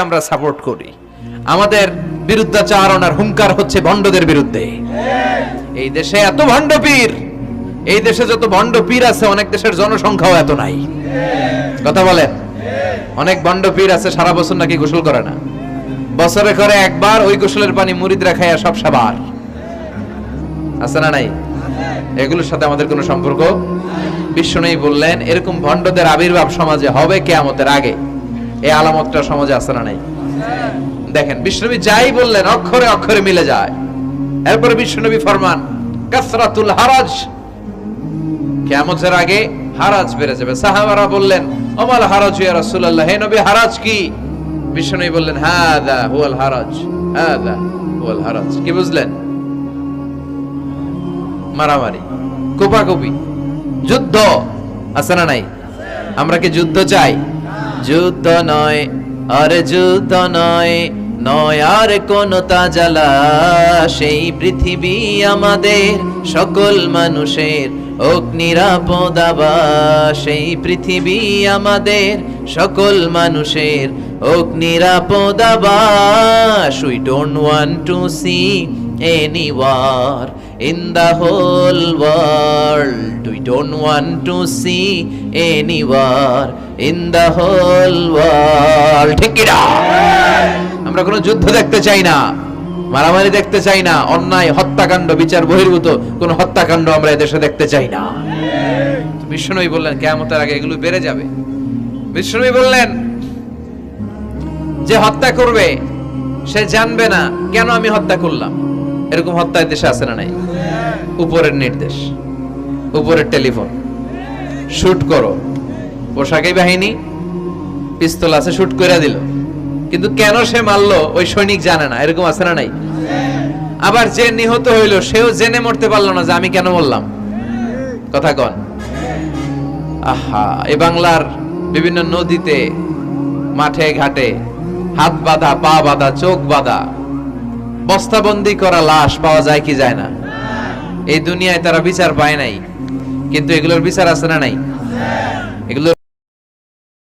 আমরা সাপোর্ট করি। আমাদের বিরুদ্ধাচারণ আর হুঙ্কার হচ্ছে ভণ্ডদের বিরুদ্ধে। এই দেশে এত ভণ্ড পীর এই দেশে যত ভণ্ড পীর আছে, অনেক দেশের জনসংখ্যাও এত নাই। কথা বলেন? অনেক ভণ্ড পীর আছে, সারা বছর নাকি গোসল করে না। বছরে করে একবার ওই গোসলের পানি মুরিদ রাখাইয়া সব সাবার। আছে না নাই? এগুলোর সাথে আমাদের কোনো সম্পর্ক? বিশ্ব নেই বললেন, এরকম ভণ্ডদের আবির্ভাব সমাজে হবে কেয়ামতের আগে। এই আলামতটা সমাজে আছে না নাই? দেখেন বিষ্ণবী যাই বললেন, অক্ষরে অক্ষরে মিলে যায়। এরপরে বিষ্ণবী ফরমান, কাসরাতুল হারাজ। কেয়ামতের আগে হারাজ বেড়ে যাবে। সাহাবারা বললেন ওমাল হারাজ ইয়া রাসূলুল্লাহ? হে নবী, হারাজ কি? বিষ্ণবী বললেন, হাদা হুয়াল হারাজ, হাদা হুয়াল হারাজ। কি বুঝলেন? মারামারি, কোপাকুপি, যুদ্ধ, আছে না নাই? আমরা কি যুদ্ধ চাই? যুদ্ধ নয়, আর যুদ্ধ নয় নয় আর কোন তাজালা। সেই পৃথিবী আমাদের, সকল মানুষের ওক নিরাপদ সেই পৃথিবী আমাদের, সকল মানুষের ওক নিরাপদ আবাস। We don't want to see any war in the whole world. We don't want to see any war in the whole world. কি না? আমরা কোনো যুদ্ধ দেখতে চাই না, মারামারি দেখতে চাই না, অন্যায়, হত্যাকাণ্ড, বিচার বহির্ভূত কোন হত্যাকাণ্ড আমরা এদেশে দেখতে চাই না বিষ্ণুই বললেন কেমতের আগে এগুলো বেড়ে যাবে বিষ্ণুই বললেন, যে হত্যা করবে, সে জানবে না কেন আমি হত্যা করলাম এরকম হত্যা দেশে আছে না নাই? উপরের নির্দেশ, উপরের টেলিফোন। শুট করো। পোশাকি বাহিনী, পিস্তল আছে, শুট করে দিল। কিন্তু কেন সে মারলো, ওই সৈনিক জানে না, এরকম আছে না নাই? আবার যে নিহত হইল, সেও জেনে মরতে পারল না যে আমি কেন বললাম কথা কন। আহা, এ বাংলার বিভিন্ন নদীতে, মাঠে, ঘাটে, হাত বাঁধা, পা বাঁধা, চোখ বাঁধা বস্তাবন্দি করা লাশ পাওয়া যায় কি যায় না? এই দুনিয়ায় তারা বিচার পায় নাই। কিন্তু এগুলোর বিচার আছে না নাই? এগুলো